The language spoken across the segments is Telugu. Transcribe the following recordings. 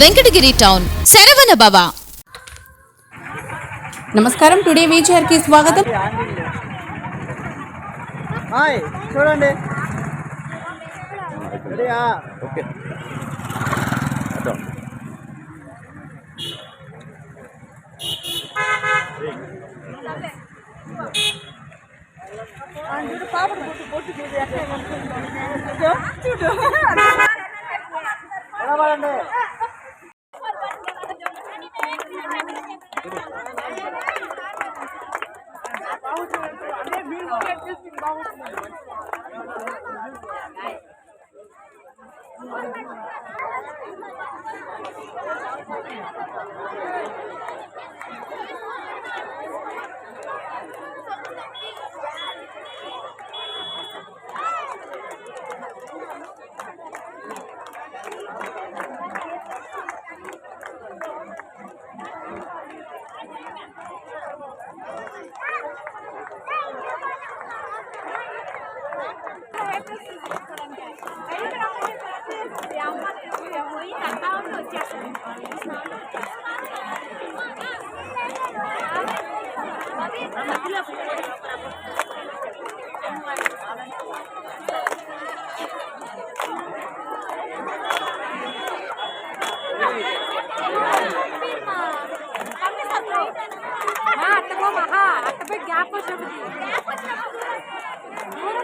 వెంకటగిరి టౌన్ శరవణ భవ నమస్కారం టుడే వీచర్ కి స్వాగతం హాయ్ చూడండి రెడీయా ఓకే నిలబడండి అట్టగో మహా గ్యాప్ వచ్చినప్పుడు గ్యాప్ వచ్చినప్పుడు దూరం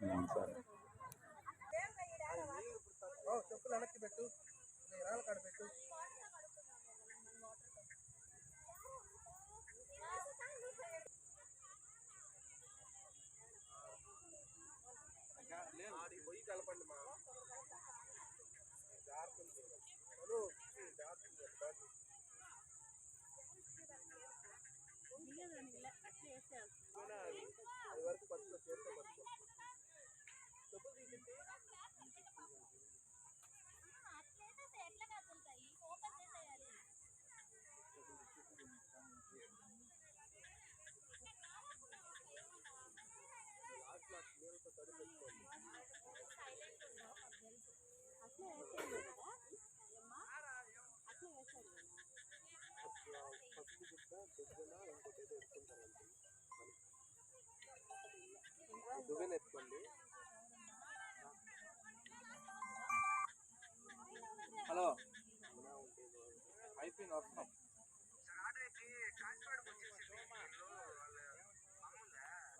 ఉండలేక ఉండలేక వెళ్ళలేక మాట్లాడలేక పెళ్ళైంది కనుక అట్లా పోనండి ఇంకో చూస్తా ఉందో హలో. అయిపోయింది వస్తున్నాం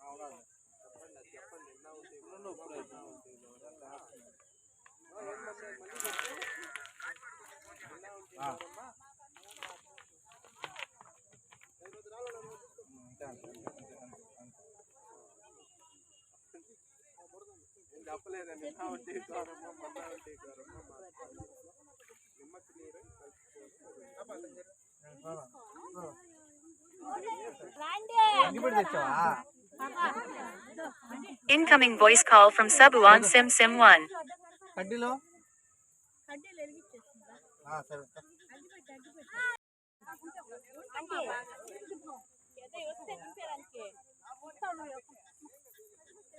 అవునా? చెప్పండి చెప్పండి. ఎన్నా ఉంది? ఇప్పుడు ఇప్పుడు ఎన్నా ఉంది? చెప్పలేదండి నా ఉంటే గౌరమ్మ మన ఉంటే గౌరమ్మ నిమ్మకి నీరు Incoming voice call from Sabu on Sim Sim 1. కడ్డీలో ఆ,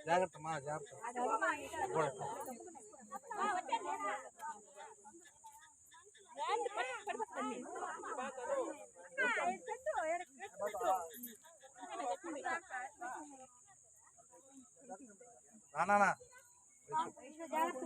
సరే జాగ్రత్త. రానా జాగ్రత్త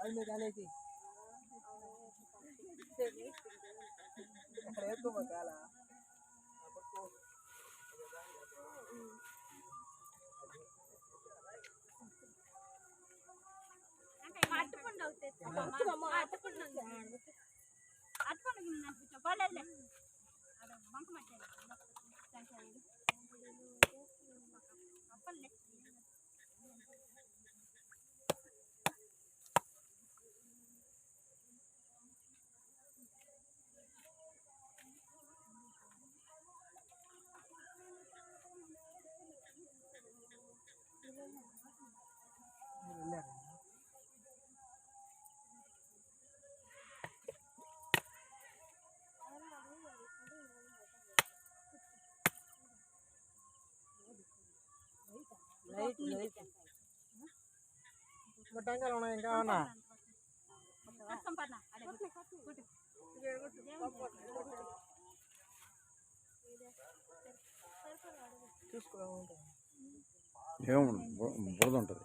అవునా ఏం బురద ఉంటుంది ఆ, అదే అదే అదే ఆ. ఏడాది పోసారి మా ఇంట్లో మనం ఉన్నాయి ఇంకా ఏడాది పోసారి మా బురద ఉంటుంది.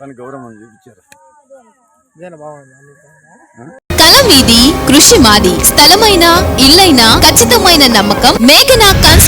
మొత్తానికి గౌరవం చూపించారు. కల మీది కృషి మాది స్థలమైన ఇల్లైనా ఖచ్చితమైన నమ్మకం మేఘనా కన్స్ట్రక్షన్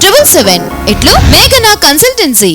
triple seven ఇట్లు మేఘనా consultancy